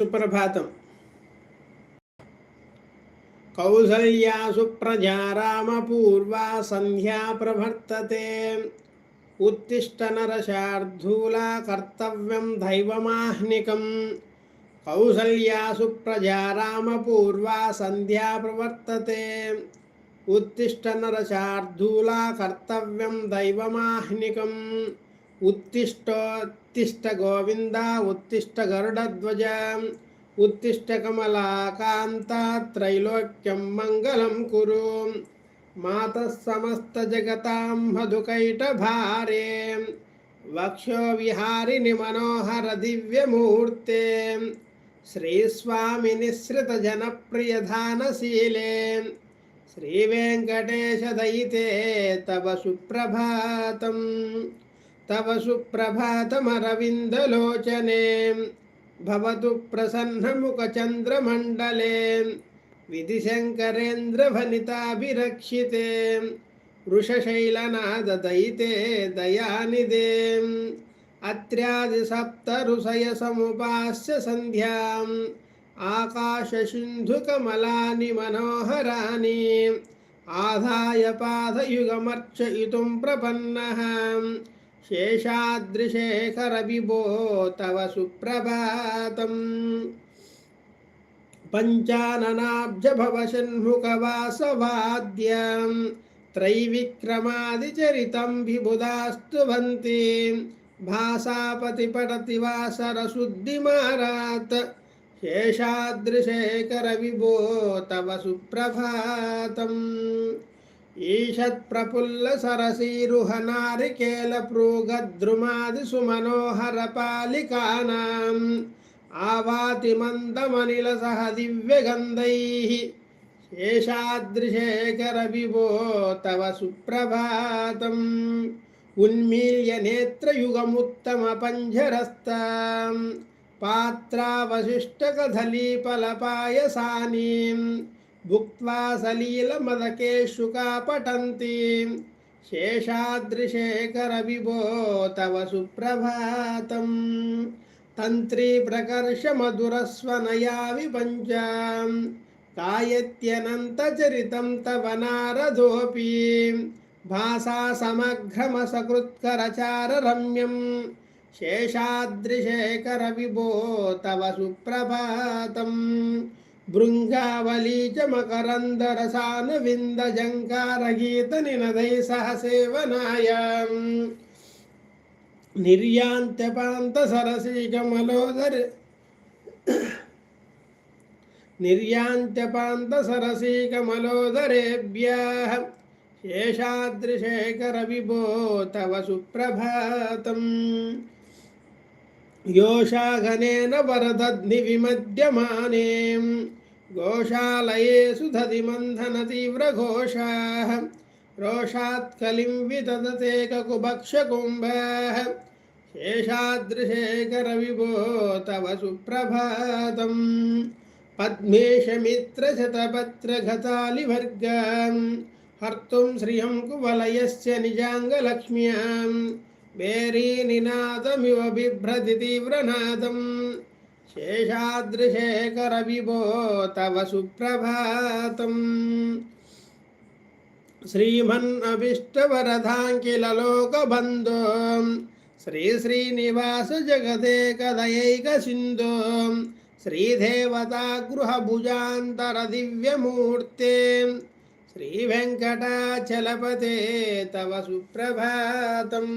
సుప్రభాతం. కౌసల్యా సుప్రజా రామపూర్వా సంధ్యా ప్రవర్తతే. ఉత్తిష్ట నరశార్ధూలా కర్తవ్యం దైవమాహ్నికం. కౌసల్యా సుప్రజా రామపూర్వా సంధ్యా ప్రవర్తతే. ఉత్తిష్ట నరశార్ధూలా కర్తవ్యం దైవమాహ్నికం. उत्तिष्ठोत्तिष्ठ गोविन्द उत्तिष्ठ गरुडध्वज उत्तिष्ठ कमलाकान्ता त्रैलोक्यं मङ्गलं कुरु मातः समस्तजगतां मधुकैटभारे वक्षो विहारिणि मनोहर दिव्यमूर्ते श्रीस्वामिनिःसृतजनप्रियधानशीले श्रीवेङ्कटेशदयिते तव सुप्रभातम् तव सुप्रभातमरविन्दलोचने भवतु प्रसन्नमुखचन्द्रमण्डले विधिशङ्करेन्द्रभनिताभिरक्षिते वृषशैलनाददयिते दयानिदे अत्र्यादिसप्तऋषयसमुपास्य सन्ध्याम् आकाशसिन्धुकमलानि मनोहराणि आधाय पादयुगमर्चयितुं प्रपन्नः शेषादृशेखरविभो तव सुप्रभातम् पञ्चाननाब्जभवषण्मुखवासवाद्यं त्रैविक्रमादिचरितं विबुधास्तुवन्ति भासापतिपठति वासरशुद्धिमारात् शेषादृशेखरविभो तव सुप्रभातम् ఈషత్ ప్రఫుల్ల సరసీరుహనారికేల భృగద్రుమాది సుమనోహర పాలికానాం ఆవాతి మందమనిల సహ దివ్యగంధై శేషాద్రిశేఖర విభో తవ సుప్రభాతం ఉన్మీల్య నేత్రయుగముత్తమ పంజరస్త పాత్రావశిష్టకధలీపలపాయసానీం భుక్వా సలీల మదకేశుకాపటంతి శేషాద్రిశేఖర విభో తవ సుప్రభాతం. తంత్రీ ప్రకర్ష మధురస్వనయా విపంచ కాయత్యనంతచరితం తవ నారదోపి. భాషా సమగ్రమసకృత్కరచార రమ్యం. శేషాద్రిశేఖర విభో తవ సుప్రభాతం. समघ्रमसकृत्करचाररम्यं शेषादृशेखरविभो तव सुप्रभातम् भृङ्गावली च मकरन्दरसानविन्दजङ्कारगीतनिनदै सह सेवनाय निर्यान्त्यपान्तसरसीकमलोदर निर्यान्त्यपान्तसरसीकमलोदरेभ्यः शेषादृशेखरविभो तव सुप्रभातम् योषाघनेन वरदध्निविमध्यमाने गोशालयेषु दधिमन्थनतीव्रघोषाः रोषात् कलिं विदधते ककुभक्षकुम्भः शेषादृशेखरविभो तव सुप्रभातम् पद्मेशमित्रशतपत्रघतालिवर्गाम् हर्तुं श्रियं कुवलयस्य निजाङ्गलक्ष्म्याम् बेरीनिनादमिव बिभ्रति శేషాద్రిశేఖర విభో తవ సుప్రభాతం. శ్రీమన్నభీష్టవరధాంకిలలోకబంధో శ్రీ శ్రీనివాస జగదేకదయైక సింధో శ్రీదేవతాగృహభుజాంతర దివ్యమూర్తే శ్రీవెంకటాచలపతే తవ సుప్రభాతం.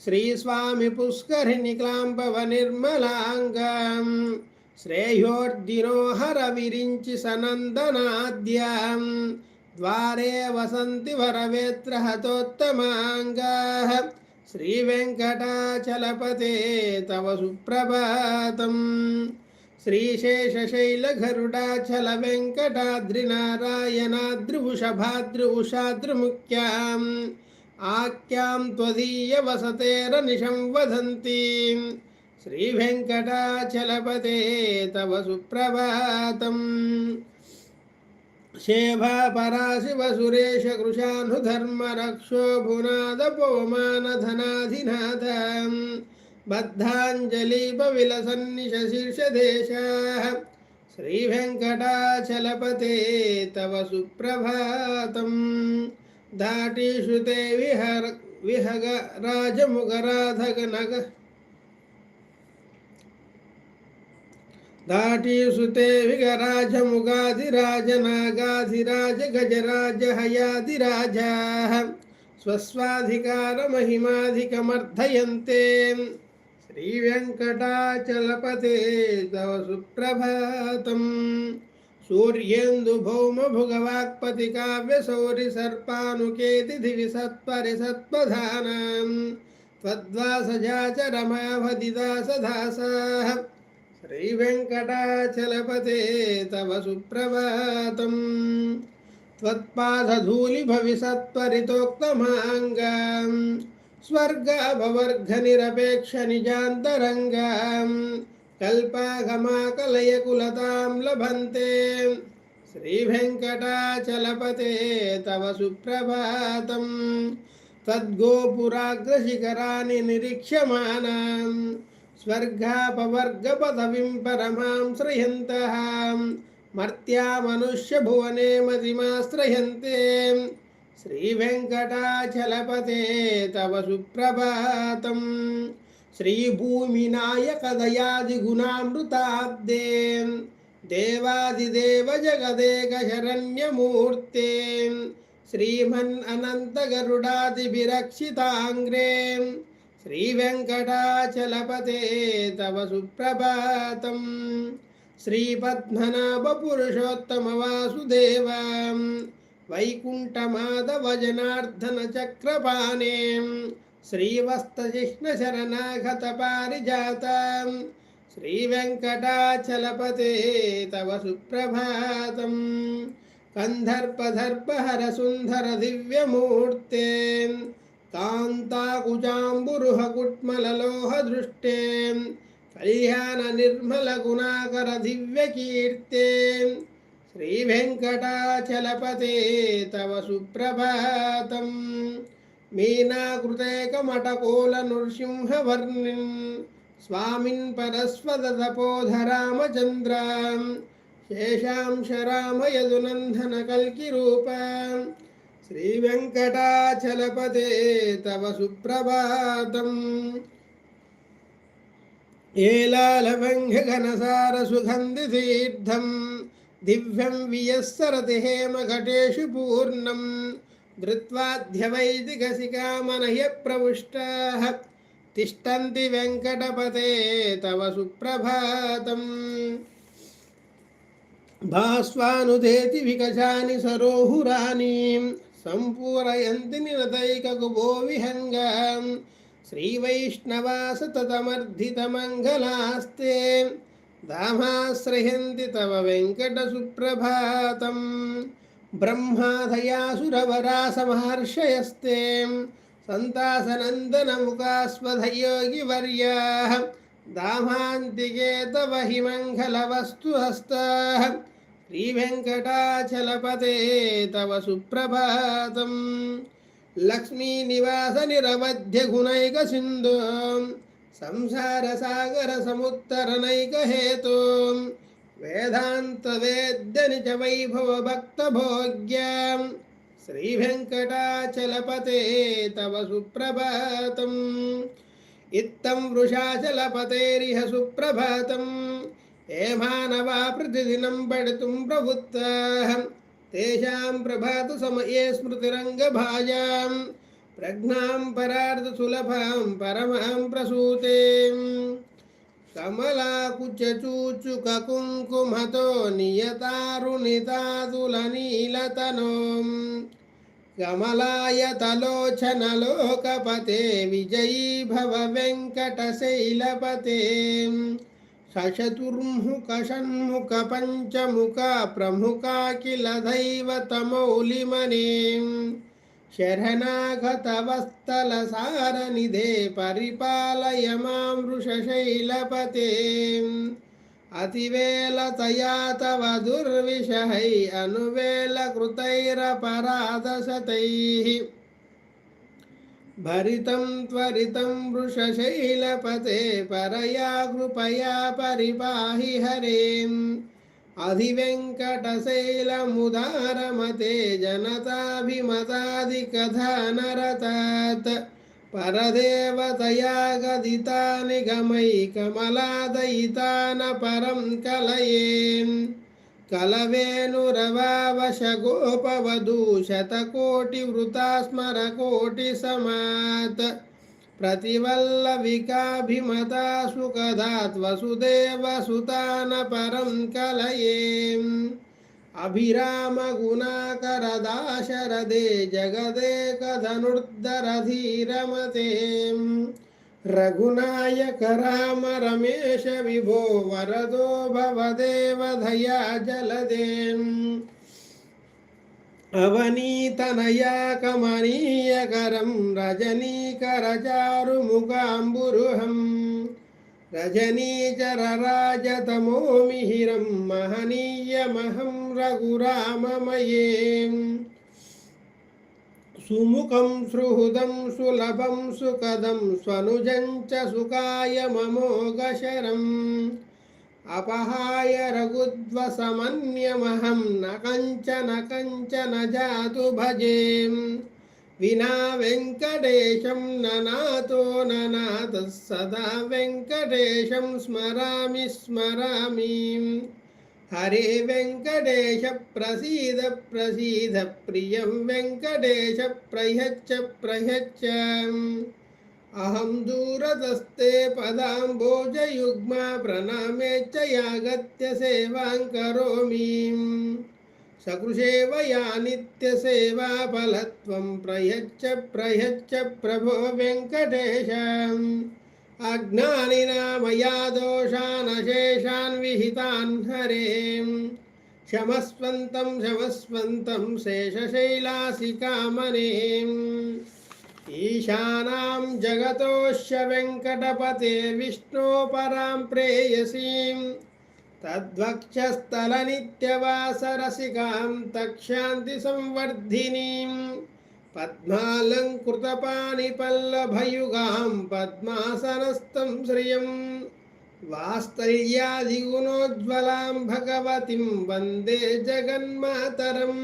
శ్రీస్వామి పుష్కరి నిక్లాంబవ నిర్మలాంగం శ్రేయోర్దినోహర విరించి సనందనాద్యం ద్వారే వసంతి వరవేత్ర హతోత్తమాంగా శ్రీవెంకటాచలపతే తవ సుప్రభాతం శ్రీశేషశైలగరుడాచల వెంకటాద్రినారాయణాద్రి ఉషభాద్రి ఉషాద్రిముఖ్యాం आख्यां त्वदीयवसतेरनिशं वदन्तीं श्रीवेङ्कटाचलपते तव सुप्रभातम्। शेभापराशिवसुरेशकृशानुधर्मरक्षो भुनादपोमानधनाधिनाथम्। बद्धाञ्जलिपविलसन्निशशीर्षदेशाः। श्रीवेङ्कटाचलपते तव सुप्रभातं दाटीषु ते विहर विहग राजमुगराधगनग दाटीसुते विगराजमुगाधिराजनागाधिराज गजराज हयाधिराजाः स्वस्वाधिकारमहिमाधिकमर्धयन्ते श्रीवेङ्कटाचलपते तव सुप्रभातम्। सूर्येन्दु भौम भुगवाक्पति काव्य काव्यसौरि सर्पानुकेतिथिवि सत्परि सत्पधानाम् त्वद्वासजा च रमावधिदासदासाः श्रीवेङ्कटाचलपते तव सुप्रभातम्। त्वत्पादधूलिभविसत्परितोक्तमाङ्गाम्। स्वर्गाभवर्घनिरपेक्षनिजान्तरङ्गाम्। कल्पागमाकलयकुलतां लभन्ते श्रीवेङ्कटाचलपते तव सुप्रभातम् तद्गोपुराग्रशिखराणि निरीक्ष्यमाणाम् स्वर्गापवर्गपदवीं परमां श्रयन्तः मर्त्या मनुष्यभुवने मतिमाश्रयन्ते श्रीवेङ्कटाचलपते तव सुप्रभातम् श्रीभूमिनायकदयादिगुणामृताब्दे देवादिदेव जगदेकशरण्यमूर्ते श्रीमन्नन्तगरुडादिभिरक्षिताङ्ग्रे श्रीवेङ्कटाचलपते तव सुप्रभातम् श्रीपद्मनाभपुरुषोत्तमवासुदेव वैकुण्ठमाधवजनार्दनचक्रपाणे श्रीवस्तजिष्णशरणागतपारिजातां श्रीवेङ्कटाचलपते तव सुप्रभातम् कन्धर्पदर्पहरसुन्दरदिव्यमूर्ते कान्ताकुजाम्बुरुहकुट्मललोहदृष्टे कल्याणनिर्मलगुणाकरदिव्यकीर्ते श्रीवेङ्कटाचलपते तव सुप्रभातम् మీనాకృతేకమటకూల నృసింహవర్ణిన్ స్వామిన్ పరస్వదతపోధరామచంద్ర శేషాంశ రామ యదునందన కల్కి రూప శ్రీ వెంకటాచలపతే తవ సుప్రభాతం. ఏలాలభంఘనసార తీర్థం దివ్యం వియస్సరతి హేమఘటేషు పూర్ణం. धृत्वाध्यवैदिकसिकामनह्य प्रविष्टाः तिष्ठन्ति वेङ्कटपते तव सुप्रभातम् भास्वानुदेति विकशानि सरोहुरानीं सम्पूरयन्ति निरतैककुभो विहङ्गाम् श्रीवैष्णवासततमर्धितमङ्गलास्ते दामाश्रयन्ति तव वेङ्कटसुप्रभातं ब्रह्मादयासुरवरासमहर्षयस्ते सन्तासनन्दनमुखास्वधयोगिवर्याः दामान्तिके तव हि मङ्गलवस्तु हस्ताः श्रीवेङ्कटाचलपते तव सुप्रभातम् लक्ष्मीनिवासनिरवध्यगुणैकसिन्धु వేదాంతవేద్యనిజ వైభవ భక్తభోగ్య శ్రీవెంకటాచలపతే తవ సుప్రభాతం. ఇత్తం వృషాచలపతేరిహ సుప్రభాతం. ఏ మానవా ప్రతిదినం పడితుం ప్రవృత్తా తేషాం ప్రభాత సమయే స్మృతిరంగభాజాం. ప్రజ్ఞాం పరార్థసులభాం పరమాం ప్రసూతే. కమలాకుచూచుక కుంకుమతో నియతారుణితాదుల నీలతనోం కమలాయతలోచనలోకపతే విజయీ భవ వెంకటశైలపతే సశతుర్ముఖ షణ్ముఖ పంచముఖ ప్రముఖాఖిల దైవతమౌలిమనే शरणागतवस्तलसारनिधे परिपालय मां वृषशैलपते अतिवेलतया तव दुर्विषहै अनुवेलकृतैरपराधशतैः भरितं त्वरितं वृषशैलपते परया कृपया परिपाहि हरेम् अधिवेङ्कटशैलमुदारमते जनताभिमतादिकथानरतात् परदेवतया गदिता निगमैकमलादयिता न परं कलयेन् कलवेणुरवावशगोपवधू शतकोटिवृतास्मरकोटिसमात् प्रतिवल्लविकाभिमता सुखदात् वसुदेवसुता न परं कलयेम् अभिरामगुणाकरदाशरदे जगदेकधनुर्धरधीरमते रघुनायक राम रमेश विभो वरदो भवदेवधया जलदेम् అవనీతనయాకమనీయకరం రజనీకరచారుముఖాంబురుహం రజనీచరరాజతమో మిహిరం మహనీయమహం రఘురామమయే సుముఖం సుహృదం సులభం సుఖదం స్వనుజం చ సుఖాయ మమోగశరం అపహాయ రఘుద్వసమన్యమహం న కంచన కంచన జాతు భజేం. వినా వెంకటేశం ననాతో ననాథ సదా వెంకటేశం స్మరామి స్మరామి. హరే వెంకటేశ ప్రసీద ప్రసీద ప్రియం వెంకటేశ ప్రయచ్చ ప్రయచ్చ. अहं दूरतस्ते पदाम्बोजयुग्मा प्रणामे च यागत्य सेवां करोमि। सकृशेवया नित्यसेवाफलत्वं प्रयच्छ प्रयच्छ प्रभो वेङ्कटेश। अज्ञानिना मया दोषानशेषान् विहितान् हरेम् क्षमस्वन्तं क्षमस्वन्तं शेषशैलासिकामनेम् ईशानां जगतोऽस्य वेङ्कटपते विष्णो परां प्रेयसीं तद्वक्षस्थलनित्यवासरसिकां तक्षान्तिसंवर्धिनीं पद्मालङ्कृतपाणिपल्लभयुगां पद्मासनस्थं श्रियं वास्तर्यादिगुणोज्ज्वलां भगवतीं वन्दे जगन्मातरम्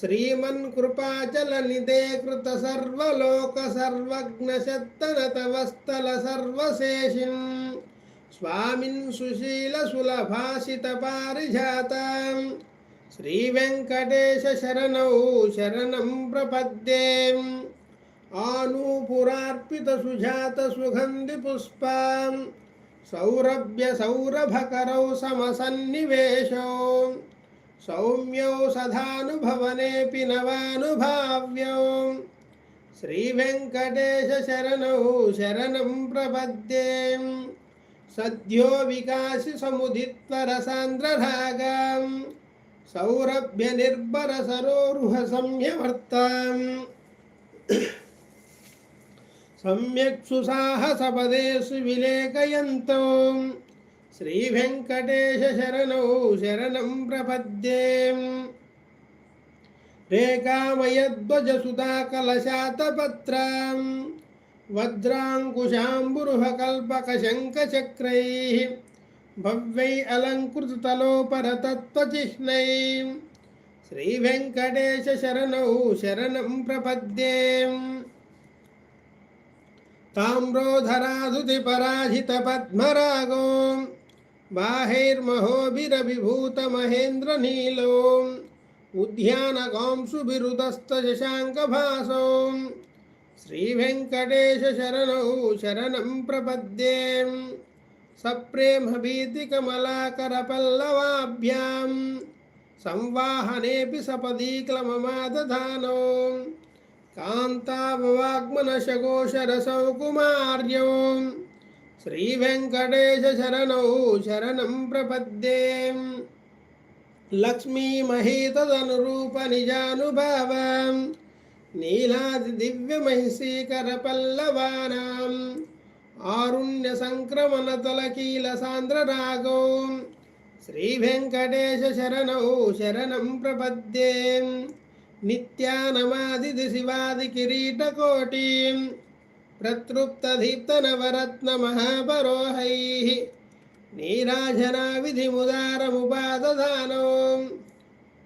శ్రీమన్ కృపాచల నిదే కృత సర్వలోక సర్వజ్ఞ శత్తన తవస్థల సర్వశేషిం స్వామిన్ సుశీల సులభాషిత పారిజాతం. శ్రీ శరణౌ శరణం ప్రపద్యే. ఆనూపురార్పిత సుజాత సుగంధి పుష్పాం. సౌరభ్య సౌరభకరౌ సమసన్నివేశం. सदानुभवनेऽपि नवानुभाव्यौ श्रीवेङ्कटेशशरणौ शरणं प्रपद्ये सद्यो विकासि समुदित्वरसान्द्ररागां सौरभ्यनिर्भरसरोरुहसंयवर्ताम् सम्यक् सुसाहसपदेषु विलेखयन्तौ श्रीवेङ्कटेशशरणौ शरणं प्रपद्ये रेखामयध्वजसुधाकलशातपत्रां वज्राङ्कुशाम्बुरुहकल्पकशङ्खचक्रैः भव्यै अलङ्कृततलोपरतत्त्वचिह्नैः श्रीवेङ्कटेशशरणौ शरणं प्रपद्ये ताम्रोधराधुतिपराजितपद्मरागो बाहैर्महोभिरभिभूतमहेन्द्रनीलो उद्यानकांसुभिरुदस्तशशाङ्कभासो श्रीवेङ्कटेशशरणौ शरणं प्रपद्ये सप्रेमभीतिकमलाकरपल्लवाभ्यां संवाहनेऽपि सपदीक्लममादधानो कान्ताववाग्मनशकोशरसौ कुमार्यौ श्रीवेङ्कटेशशरणौ शरणं प्रपद्ये लक्ष्मीमहीतदनुरूपनिजानुभावां नीलादिदिव्यमहिषीकरपल्लवानाम् आरुण्यसङ्क्रमणतलकीलसान्द्ररागौ श्रीवेङ्कटेशशरणौ शरणं प्रपद्ये नित्यानमादिदिशिवादिकिरीटकोटिम् प्रतृप्तदीप्तनवरत्नमहापरोहैः नीराजनाविधिमुदारमुपादधानो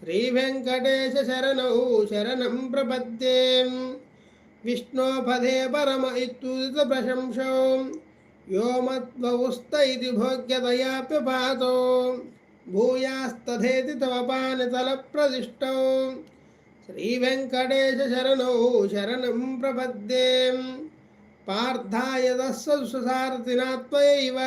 श्रीवेङ्कटेशशरणौ शरणं प्रपद्ये विष्णोपदे परम इत्युदितप्रशंसो यो मत्वौस्त इति भोग्यतयाप्यपातो भूयास्तथेति तव पानितलप्रदिष्टौ श्रीवेङ्कटेशशरणौ शरणं प्रपद्ये పార్థాయదస్సుసారథినాత్మైవ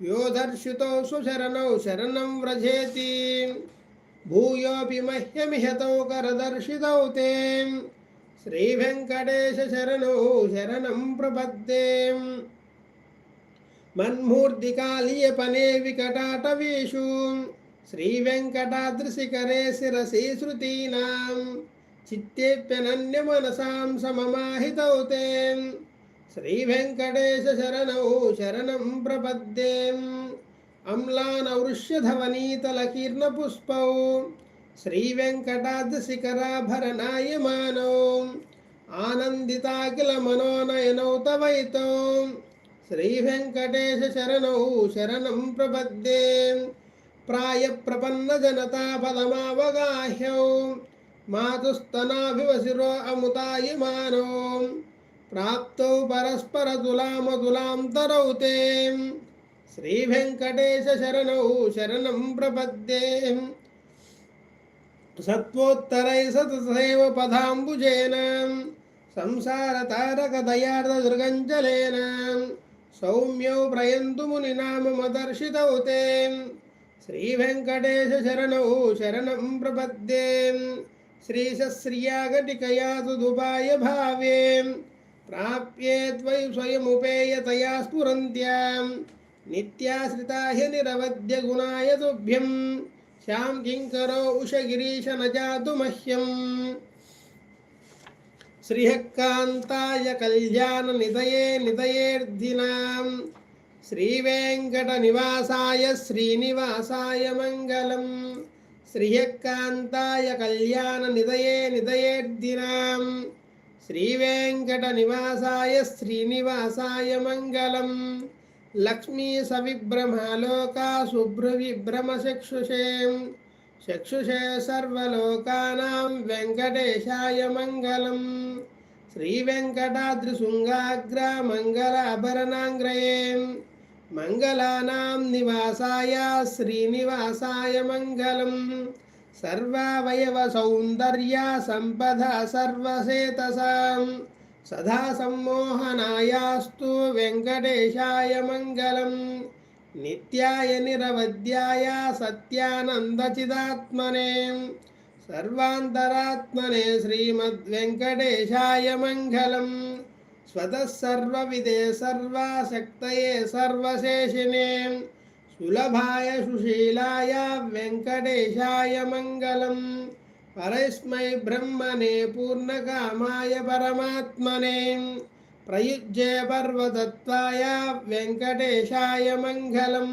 యోధర్షితో సుశరణౌ శరణం వ్రజేతి భూయోపి మహ్యమిహతౌ కరదర్శితౌ తే శ్రీవెంకటేశ శరణౌ శరణం ప్రపద్దే మన్మూర్ధికాళీయపనే వికటాటవీషు శ్రీవెంకటాద్రిశిఖరే శిరసి శృతీనాం చిత్తేప్యనన్యమనసాం సమమాహితౌతే శ్రీవెంకటేశరణౌ శరణం ప్రపద్యేం అమ్లానవృష్యధవనీతలకీర్ణపుష్పౌ శ్రీవెంకటాద్రిశిఖరాభరణాయమానౌ ఆనందితాకిలమనోనయనౌ తవైతో శ్రీవెంకటేశరణౌ శరణం ప్రపద్యేం ప్రాయ ప్రపన్న జనతా పదమావగాహ్యౌ మాతుస్తనాభివశిరో అముతాయిమానో ప్రాప్తౌ పరస్పరతులామతులాంతరౌ తే శ్రీ వెంకటేశ శరణౌ శరణం ప్రపద్దే సత్వోత్తరై సతసైవ పదాంబుజేన. సంసార తారక దయార్థ దృగంజలేన సౌమ్యౌ ప్రయంతు ముని శ్రీ వెంకటేశ శరణౌ శరణం तुदुपाय भावे प्राप्ये त्वयि स्वयमुपेयतया स्फुरन्त्यां नित्याश्रिता ह्य निरवद्यगुणाय तुभ्यं श्यां किङ्करो उषगिरीश न जातु मह्यम् श्रीहक्कान्ताय कल्याणनिधये निधयेऽर्धिनाम् श्रीवेङ्कटनिवासाय श्रीनिवासाय मङ्गलम् శ్రియకాంతాయ కళ్యాణ నిదయే నిదయేర్దినాం శ్రీవేంకట నివాసాయ శ్రీనివాసాయ మంగళం. లక్ష్మీ సవిభ్రమలోకా శుభ్రవిభ్రమశక్షుషే చక్షుషే సర్వలోకానాం వెంకటేశాయ మంగళం. శ్రీవెంకటాద్రిశృంగాగ్ర మంగళాభరణాంగ్రయేం. మంగళానాం నివాసాయ శ్రీనివాసాయ మంగళం. సర్వావయవ సౌందర్య సంపద సర్వసేతసాం. సదా సమ్మోహనాయాస్తు వెంకటేశాయ మంగళం. నిత్యాయ నిరవధ్యాయ సత్యానందచిదాత్మనే సర్వాంతరాత్మనే శ్రీమద్వెంకటేశాయ మంగళం. స్వతసర్వవిదే సర్వాసక్తయే సర్వశేషినే సులభాయ సుశీలాయ వెంకటేశాయ మంగళం పరస్మై బ్రహ్మణే పూర్ణకామాయ పరమాత్మనే ప్రయుజ్యే పర్వతత్వాయ వెంకటేశాయ మంగళం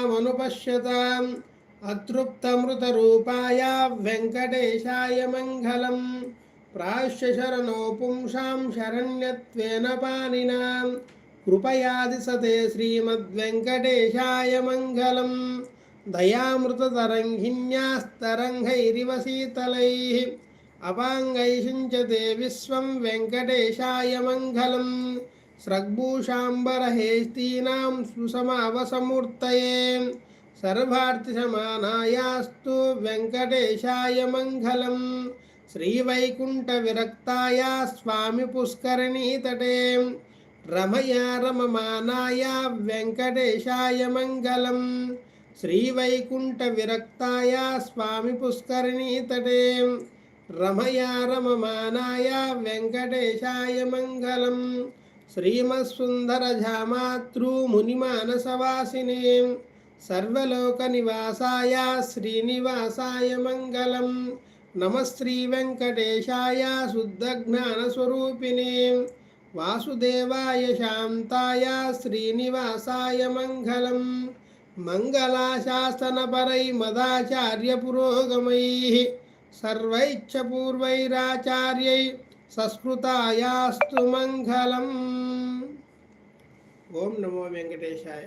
ఆకాలతత్వమస్త్రాంతామాత్మామనుపశ్యతాం अतृप्तमृतरूपाय वेङ्कटेशाय मङ्गलम् प्राश्यशरणो पुंसां शरण्यत्वेन पाणिनां कृपयादिसते श्रीमद्वेङ्कटेशाय मङ्गलम् दयामृततरङ्गिन्यास्तरङ्गैरिव शीतलैः अपाङ्गैः सिञ्चते विश्वं वेङ्कटेशाय मङ्गलम् स्रग्भूषाम्बरहेस्तीनां सुसमावसमूर्तये सर्वार्थिसमानायास्तु वेङ्कटेशाय मङ्गलम् श्रीवैकुण्ठविरक्ताय स्वामिपुष्करणीतटे रमया रममानाय वेङ्कटेशाय मङ्गलम् श्रीवैकुण्ठविरक्ताय स्वामिपुष्करणीतटे रमया रममानाय वेङ्कटेशाय मङ्गलम् సర్వలోక నివాసాయ శ్రీనివాసాయ మంగళం. నమశ్రీ వెంకటేశాయ శుద్ధజ్ఞానస్వరూపిణి వాసుదేవాయ శాంతాయ శ్రీనివాసాయ మంగళం. మంగళాశాసనపరై మదాచార్యపురోగమై సర్వైచ్చపూర్వైరాచార్యై సస్కృతాయాస్తు మంగళం. ఓం నమో వెంకటేశాయ.